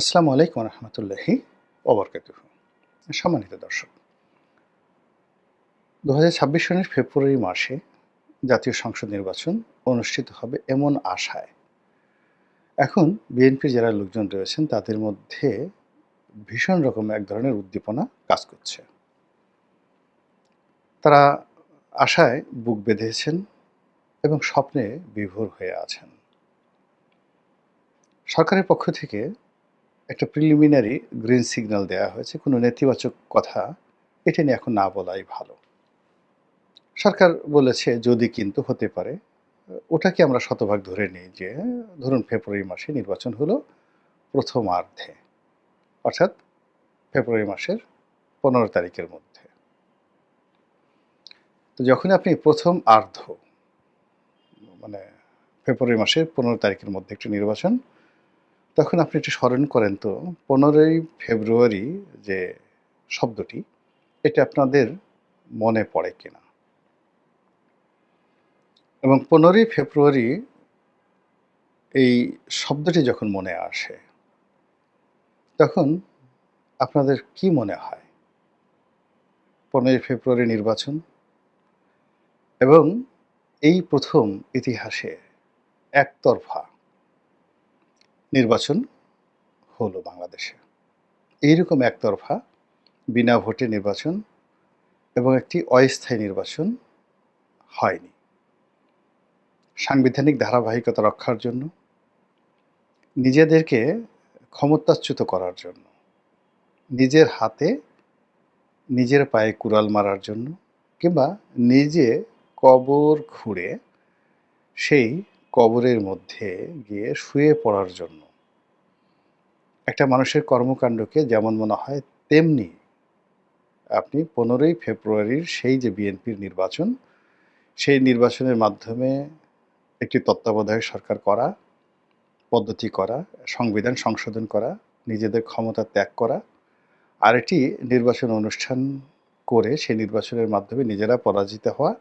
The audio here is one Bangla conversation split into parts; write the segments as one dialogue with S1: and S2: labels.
S1: আসসালামু আলাইকুম রহমতুল্লাহি ওবরকাত সম্মানিত দর্শক দু সনের ফেব্রুয়ারি মাসে জাতীয় সংসদ নির্বাচন অনুষ্ঠিত হবে এমন আশায়। এখন বিএনপির যারা লোকজন রয়েছেন, তাদের মধ্যে ভীষণ রকম এক ধরনের উদ্দীপনা কাজ করছে। তারা আশায় বুক বেঁধেছেন এবং স্বপ্নে বিভোর হয়ে আছেন। সরকারের পক্ষ থেকে একটা প্রিলিমিনারি গ্রিন সিগন্যাল দেওয়া হয়েছে, কোনো নেতিবাচক কথা, এটা নিয়ে এখন না বলাই ভালো। সরকার বলেছে যদি কিন্তু হতে পারে, ওটাকে আমরা শতভাগ ধরে নিই যে, ধরুন ফেব্রুয়ারি মাসে নির্বাচন হলো প্রথমার্ধে, অর্থাৎ ফেব্রুয়ারি মাসের পনেরো তারিখের মধ্যে। তো যখন আপনি প্রথম আর্ধ মানে ফেব্রুয়ারি মাসের পনেরো তারিখের মধ্যে একটি নির্বাচন তখন আপনি একটু স্মরণ করেন তো, পনেরোই ফেব্রুয়ারি যে শব্দটি, এটা আপনাদের মনে পড়ে কিনা? এবং পনেরোই ফেব্রুয়ারি এই শব্দটি যখন মনে আসে, তখন আপনাদের কি মনে হয়? পনেরোই ফেব্রুয়ারি নির্বাচন এবং এই প্রথম ইতিহাসে একতরফা নির্বাচন হলো বাংলাদেশে। এইরকম একতরফা বিনা ভোটে নির্বাচন এবং একটি অস্থায়ী নির্বাচন হয়নি। সাংবিধানিক ধারাবাহিকতা রক্ষার জন্য, নিজেদেরকে ক্ষমতাচ্যুত করার জন্য, নিজের হাতে নিজের পায়ে কুড়াল মারার জন্য কিংবা নিজে কবর খুঁড়ে সেই কবরের মধ্যে গিয়ে শুয়ে পড়ার জন্য। একটা মানুষের কর্মকাণ্ডকে যেমন মনে হয়, তেমনি আপনি পনেরোই ফেব্রুয়ারির সেই যে বিএনপির নির্বাচন, সেই নির্বাচনের মাধ্যমে একটি তত্ত্বাবধায়ক সরকার করা, পদ্ধতি করা, সংবিধান সংশোধন করা, নিজেদের ক্ষমতা ত্যাগ করা আর একটি নির্বাচন অনুষ্ঠান করে সেই নির্বাচনের মাধ্যমে নিজেরা পরাজিত হওয়া,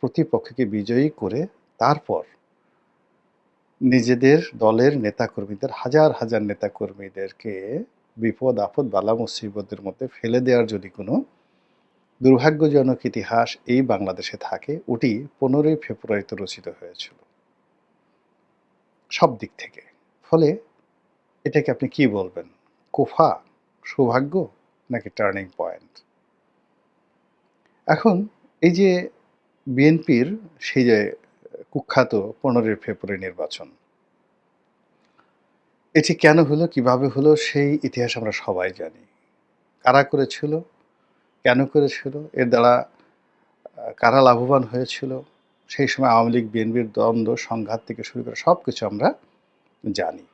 S1: প্রতিপক্ষকে বিজয়ী করে তারপর নিজেদের দলের নেতাকর্মীদের, হাজার হাজার নেতাকর্মীদেরকে বিপদ, আপদ, বালা, মুসিবতের মধ্যে ফেলে দেওয়ার যদি কোনো দুর্ভাগ্যজনক ইতিহাস এই বাংলাদেশে থাকে, ওটি পনেরোই ফেব্রুয়ারিতে রচিত হয়েছিল। সব দিক থেকে। ফলে এটাকে আপনি কি বলবেন? কোফা সৌভাগ্য নাকি টার্নিং পয়েন্ট? এখন এই যে বিএনপির সেই যে কুখ্যাত পনেরোই ফেব্রুয়ারি নির্বাচন। এটি কেন হলো, কীভাবে হলো, সেই ইতিহাস আমরা সবাই জানি। কারা করেছিল, কেন করেছিল, এর দ্বারা কারা লাভবান হয়েছিল, সেই সময় আওয়ামী লীগ, বিএনপির দ্বন্দ্ব, সংঘাত থেকে শুরু করে সব কিছু আমরা জানি।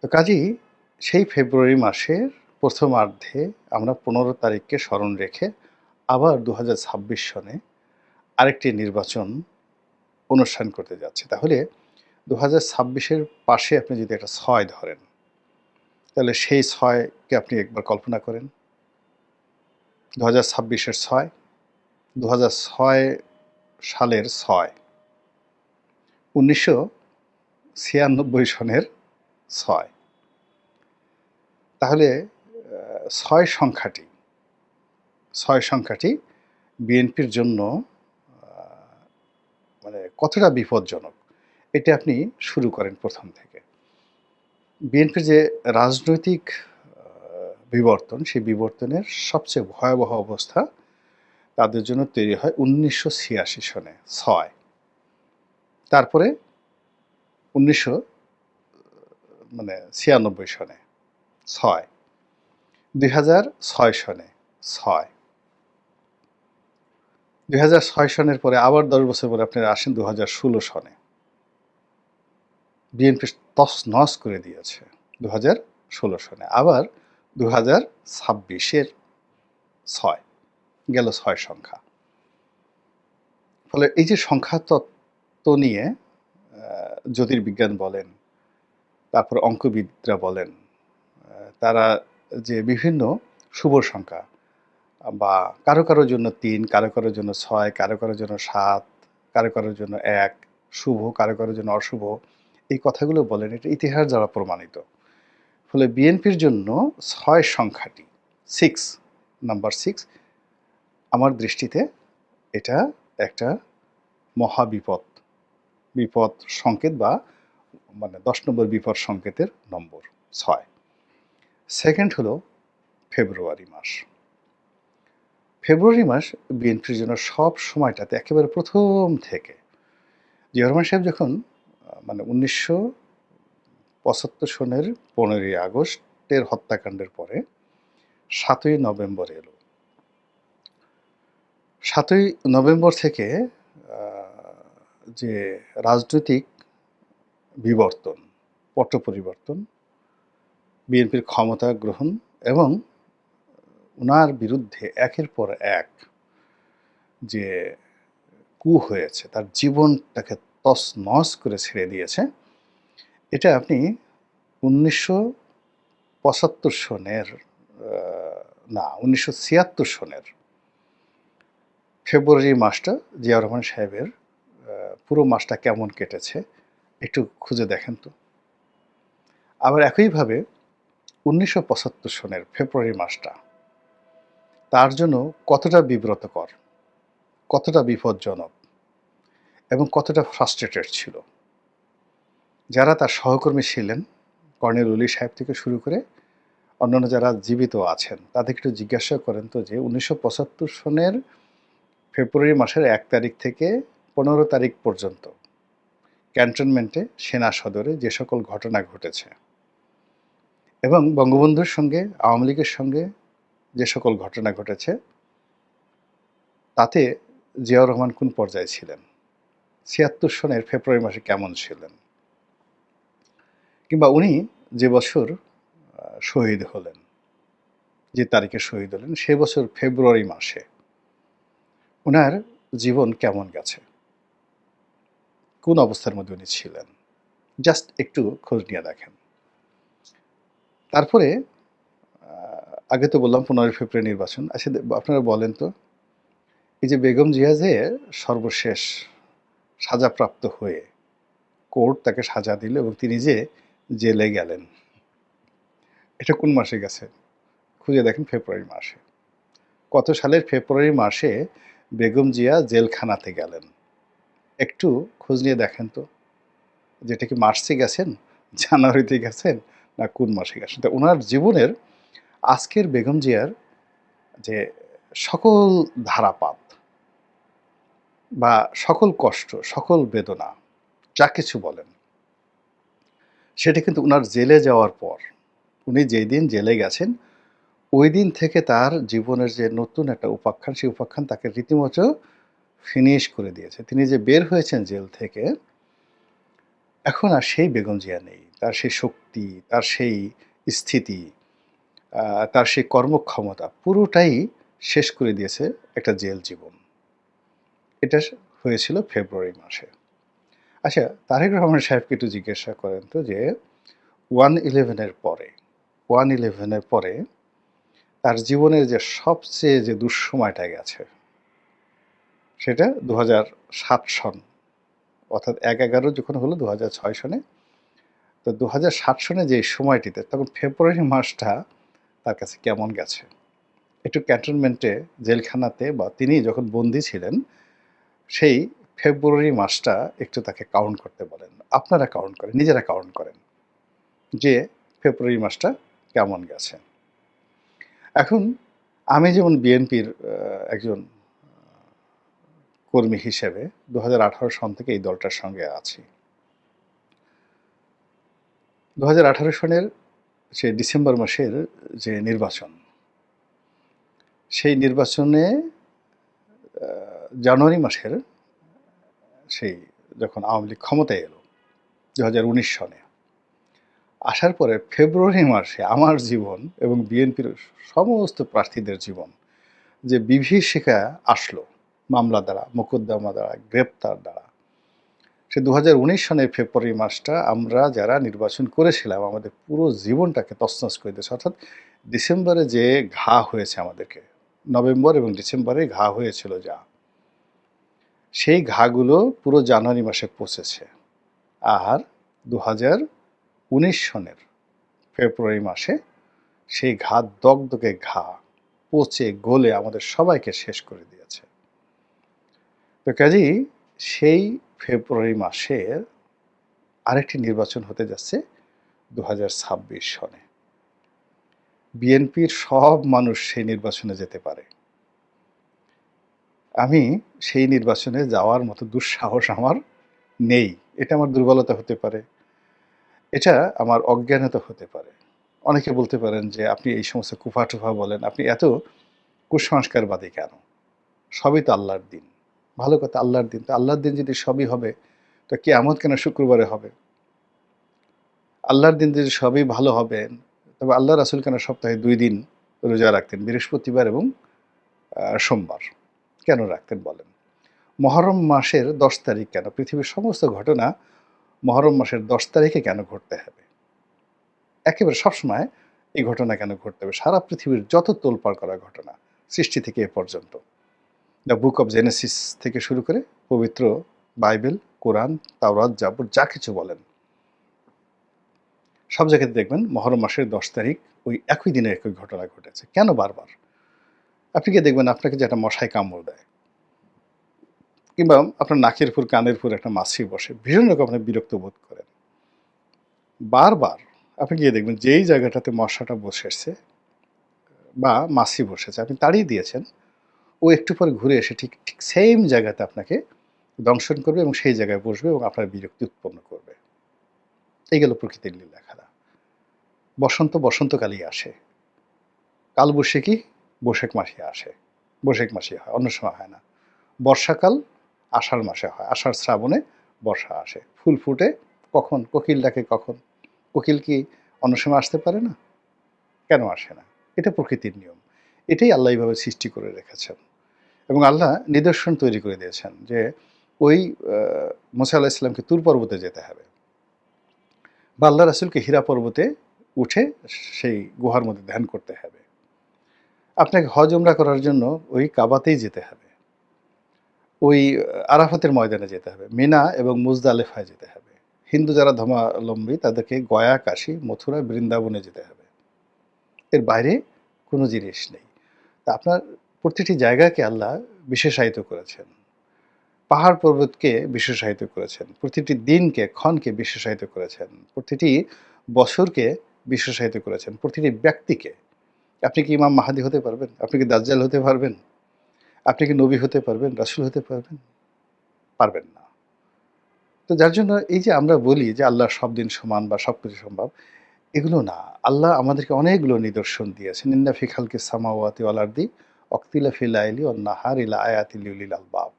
S1: তো কাজেই সেই ফেব্রুয়ারি মাসের প্রথমার্ধে আমরা পনেরো তারিখকে স্মরণ রেখে আবার দু হাজার ছাব্বিশ সনে আরেকটি নির্বাচন অনুষ্ঠান করতে যাচ্ছে। তাহলে দু হাজার ছাব্বিশের পাশে আপনি যদি একটা ছয় ধরেন, তাহলে সেই ছয়কে আপনি একবার কল্পনা করেন। দু হাজার ছাব্বিশের ছয় দু হাজার ছয় সালের ছয়, উনিশশো ছিয়ানব্বই সনের ছয়। তাহলে ছয় সংখ্যাটি ছয় সংখ্যাটি বিএনপির জন্য মানে কতটা বিপজ্জনক, এটা আপনি শুরু করেন প্রথম থেকে। বিএনপির যে রাজনৈতিক বিবর্তন, সেই বিবর্তনের সবচেয়ে ভয়াবহ অবস্থা তাদের জন্য তৈরি হয় উনিশশো ছিয়াশি সনে ছয়। তারপরে উনিশশো মানে ছিয়ানব্বই সনে ছয়। দুই হাজার ছয় সনে ছয়। দুই হাজার ছয় সনের পরে আবার দশ বছর পরে আপনারা আসেন দু হাজার ষোলো সনে। বিএনপি তস নস করে দিয়েছে দু হাজার ষোলো সনে। আবার দু হাজার ছাব্বিশের ছয়, গেল ছয় সংখ্যা। ফলে এই যে সংখ্যা তত্ত্ব নিয়ে জ্যোতির্বিজ্ঞান বলেন, তারপর অঙ্কবিদরা বলেন তারা যে বিভিন্ন শুভ সংখ্যা বা কারও কারোর জন্য তিন, কারও কারোর জন্য ছয়, কারও কারোর জন্য সাত, কারও কারোর জন্য এক, শুভ, কারও কারোর জন্য অশুভ, এই কথাগুলো বলেন, এটা ইতিহাস দ্বারা প্রমাণিত। ফলে বিএনপির জন্য ছয় সংখ্যাটি সিক্স নাম্বার সিক্স আমার দৃষ্টিতে এটা একটা মহাবিপদ, বিপদ সংকেত বা মানে দশ নম্বর বিপদ সংকেতের নম্বর, ছয়। সেকেন্ড হলো ফেব্রুয়ারি মাস। ফেব্রুয়ারি মাস বিএনপির জন্য সব সময়টাতে একেবারে প্রথম থেকে। জিয়া রহমান সাহেব যখন মানে উনিশশো পঁচাত্তর সনের পনেরোই আগস্টের হত্যাকাণ্ডের পরে সাতই নভেম্বর এলো। সাতই নভেম্বর থেকে যে রাজনৈতিক বিবর্তন পট পরিবর্তন বিএনপির ক্ষমতা গ্রহণ এবং ওনার বিরুদ্ধে একের পর এক যে কু হয়েছে, তার জীবনটাকে তস নস করে ছেড়ে দিয়েছে, এটা আপনি উনিশশো পঁচাত্তর সনের না, উনিশশো ছিয়াত্তর সনের ফেব্রুয়ারি মাসটা জিয়া রহমান সাহেবের পুরো মাসটা কেমন কেটেছে, একটু খুঁজে দেখেন তো। আবার একইভাবে উনিশশো পঁচাত্তর সনের ফেব্রুয়ারি মাসটা তার জন্য কতটা বিব্রতকর, কতটা বিপজ্জনক এবং কতটা ফ্রাস্ট্রেটেড ছিল। যারা তার সহকর্মী ছিলেন, কর্নেল উলি সাহেব থেকে শুরু করে অন্যান্য যারা জীবিত আছেন, তাদেরকে একটু জিজ্ঞাসা করেন তো যে উনিশশো পঁচাত্তর সনের ফেব্রুয়ারি মাসের এক তারিখ থেকে পনেরো তারিখ পর্যন্ত ক্যান্টনমেন্টে সেনা সদরে যে সকল ঘটনা ঘটেছে এবং বঙ্গবন্ধুর সঙ্গে, আওয়ামী লীগের সঙ্গে যে সকল ঘটনা ঘটেছে, তাতে জিয়াউর রহমান কোন পর্যায়ে ছিলেন? ছিয়াত্তর সনের ফেব্রুয়ারি মাসে কেমন ছিলেন? কিংবা উনি যে বছর শহীদ হলেন, যে তারিখে শহীদ হলেন, সে বছর ফেব্রুয়ারি মাসে ওনার জীবন কেমন গেছে? কোন অবস্থার মধ্যে উনি ছিলেন? জাস্ট একটু খোঁজ নিয়ে দেখেন। তারপরে আগে তো বললাম পনেরোই ফেব্রুয়ারি নির্বাচন। আচ্ছা আপনারা বলেন তো, এই যে বেগম জিয়া যে সর্বশেষ সাজাপ্রাপ্ত হয়ে কোর্ট তাকে সাজা দিল এবং তিনি যে জেলে গেলেন, এটা কোন মাসে গেছে? খুঁজে দেখেন ফেব্রুয়ারি মাসে। কত সালের ফেব্রুয়ারি মাসে বেগম জিয়া জেলখানাতে গেলেন? একটু খোঁজ নিয়ে দেখেন তো, যেটা কি মার্চে গেছেন, জানুয়ারিতে গেছেন, না কোন মাসে গেছেন? তা ওনার জীবনের আজকের বেগম জিয়ার যে সকল ধারাপাত বা সকল কষ্ট, সকল বেদনা, যা কিছু বলেন, সেটা কিন্তু ওনার জেলে যাওয়ার পর, উনি যেই দিন জেলে গেছেন, ওই দিন থেকে তার জীবনের যে নতুন একটা উপাখ্যান, সেই উপাখ্যান তাকে রীতিমতো ফিনিশ করে দিয়েছে। তিনি যে বের হয়েছেন জেল থেকে, এখন আর সেই বেগম জিয়া নেই। তার সেই শক্তি, তার সেই স্থিতি তার সেই কর্মক্ষমতা পুরোটাই শেষ করে দিয়েছে একটা জেল জীবন। এটা হয়েছিল ফেব্রুয়ারি মাসে। আচ্ছা তারেক রহমান সাহেবকে একটু জিজ্ঞাসা করেন তো যে, ওয়ান ইলেভেনের পরে, ওয়ান ইলেভেনের পরে তার জীবনের যে সবচেয়ে যে দুঃসময়টা গেছে, সেটা দু হাজার সাত সন, অর্থাৎ এক এগারো যখন হলো দু হাজার ছয় সনে, তো দু হাজার সাত সনে যে সময়টিতে, তখন ফেব্রুয়ারি মাসটা তার কাছে কেমন গেছে? একটু ক্যান্টনমেন্টে জেলখানাতে বা তিনি যখন বন্দি ছিলেন, সেই ফেব্রুয়ারি মাসটা একটু তাকে কাউন্ট করতে বলেন। আপনারা কাউন্ট করেন, নিজেরা কাউন্ট করেন যে ফেব্রুয়ারি মাসটা কেমন গেছে। এখন, আমি যেমন বিএনপির একজন কর্মী হিসেবে দু হাজার আঠারো সন থেকে এই দলটার সঙ্গে আছি। দু হাজার আঠারো সনের সে ডিসেম্বর মাসের যে নির্বাচন, সেই নির্বাচনে জানুয়ারি মাসের সেই যখন আওয়ামী লীগ ক্ষমতায় এলো দু হাজার উনিশ সনে, আসার পরে ফেব্রুয়ারি মাসে আমার জীবন এবং বিএনপির সমস্ত প্রার্থীদের জীবন যে বিভীষিকা আসলো, মামলা দ্বারা, মোকদ্দমা দ্বারা, গ্রেপ্তার দ্বারা সে দু সনের ফেব্রুয়ারি মাসটা আমরা যারা নির্বাচন করেছিলাম, আমাদের পুরো জীবনটাকে তছনছ করে দিয়েছে। অর্থাৎ ডিসেম্বরে যে ঘা হয়েছে আমাদেরকে, নভেম্বর এবং ডিসেম্বরে ঘা হয়েছিল যা, সেই ঘাগুলো পুরো জানুয়ারি মাসে পৌঁছেছে আর দু সনের ফেব্রুয়ারি মাসে সেই ঘা, দগদগে ঘা পচে, গলে আমাদের সবাইকে শেষ করে দিয়েছে। তো কাজেই সেই ফেব্রুয়ারি মাসের আরেকটি নির্বাচন হতে যাচ্ছে দু হাজার ছাব্বিশ সনে। বিএনপির সব মানুষ সেই নির্বাচনে যেতে পারে। আমি সেই নির্বাচনে যাওয়ার মতো দুঃসাহস আমার নেই। এটা আমার দুর্বলতা হতে পারে। এটা আমার অজ্ঞানতা হতে পারে। অনেকে বলতে পারেন যে, আপনি এই সমস্ত কুফা টুফা বলেন, আপনি এত কুসংস্কারবাদী কেন? সবই তো আল্লাহর দিন। ভালো কথা, আল্লাহর দিন। তো আল্লাহর দিন যদি সবই হবে, তো কে কেয়ামত কেন শুক্রবারে হবে? আল্লাহর দিন যদি সবই ভালো হবে, তবে আল্লাহ রাসুল কেন সপ্তাহে দুই দিন রোজা রাখতেন? বৃহস্পতিবার এবং সোমবার। কেন রাখতেন বলেন? মহরম মাসের দশ তারিখ কেন? পৃথিবীর সমস্ত ঘটনা মহরম মাসের দশ তারিখে কেন ঘটতে হবে? একেবারে সবসময় এই ঘটনা কেন ঘটতে হবে? সারা পৃথিবীর যত তোলপাড় করা ঘটনা, সৃষ্টি থেকে এ পর্যন্ত। দ্য বুক অফ জেনেসিস থেকে শুরু করে পবিত্র বাইবেল, কোরআন, তাওরাত, জাবর, যা কিছু বলেন। সব জায়গাতে দেখবেন মহরম মাসের দশ তারিখ ওই একই দিনে একই ঘটনা ঘটেছে। কেন বারবার? আপনি কি দেখবেন আপনাকে যে একটা মশায় কামড় দেয়। কিংবা আপনার নাকের ফুর কানের ফুর একটা মাছি বসে। ভীষণ রকম আপনি বিরক্ত বোধ করেন। বারবার আপনি গিয়ে দেখবেন যেই জায়গাটাতে মশাটা বসেছে বা মাছি বসেছে, আপনি তাড়িয়ে দিয়েছেন ও একটু পরে ঘুরে এসে ঠিক ঠিক সেম জায়গাতে আপনাকে দংশন করবে এবং সেই জায়গায় বসবে এবং আপনার বিরক্তি উৎপন্ন করবে। এই গেল প্রকৃতির লীলা খেলা। বসন্ত বসন্তকালই আসে। কাল কালবৈশাখী, বৈশাখ মাসে আসে। বৈশাখ মাসে হয়, অন্য সময় হয় না। বর্ষাকাল, আষাঢ় মাসে হয়। আষাঢ় শ্রাবণে বর্ষা আসে। ফুল ফুটে কখন? কোকিল ডাকে কখন? কোকিল কি অন্য সময় আসতে পারে না? কেন আসে না? এটা প্রকৃতির নিয়ম। এটাই আল্লাহ এইভাবে সৃষ্টি করে রেখেছেন। এবং আল্লাহ নিদর্শন তৈরি করে দিয়েছেন যে ওই মুসা আল্লাহ ইসলামকে তুর পর্বতে যেতে হবে। বা আল্লাহ রাসুলকে হীরা পর্বতে উঠে সেই গুহার মধ্যে ধ্যান করতে হবে। আপনাকে হজ উমরা করার জন্য ওই কাবাতেই যেতে হবে। ওই আরাফাতের ময়দানে যেতে হবে। মিনা এবং মুজদালেফায় যেতে হবে। হিন্দু যারা ধর্মাবলম্বী তাদেরকে গয়া, কাশী, মথুরা, বৃন্দাবনে যেতে হবে। এর বাইরে কোনো জিনিস নেই। তা আপনার প্রতিটি জায়গাকে আল্লাহ বিশেষায়িত করেছেন। পাহাড় পর্বতকে বিশেষায়িত করেছেন। প্রতিটি দিনকে, ক্ষণকে বিশেষায়িত করেছেন। প্রতিটি বছরকে বিশেষায়িত করেছেন। প্রতিটি ব্যক্তিকে। আপনি কি ইমাম মাহাদি হতে পারবেন? আপনি কি দাজ্জাল হতে পারবেন? আপনি কি নবী হতে পারবেন? রাসূল হতে পারবেন? পারবেন না। তো যার জন্য এই যে আমরা বলি যে আল্লাহ সব দিন সমান বা সব কিছু সম্ভব, এগুলো না। আল্লাহ আমাদেরকে অনেকগুলো নিদর্শন দিয়েছেন। ইন্না ফিখালকে সামাওয়াতি ওয়ালার্দি অক্তিলা ফিল আইলি ও নাহার ইলা আয়াতিল উলিল আলবাব।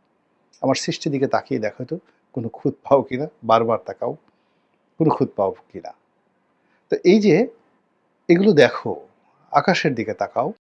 S1: আমার সৃষ্টির দিকে তাকিয়ে দেখো তো, কোনো খুঁত পাও কি না বারবার তাকাও, কোনো খুঁত পাও কি না তো এই যে এগুলো দেখো, আকাশের দিকে তাকাও।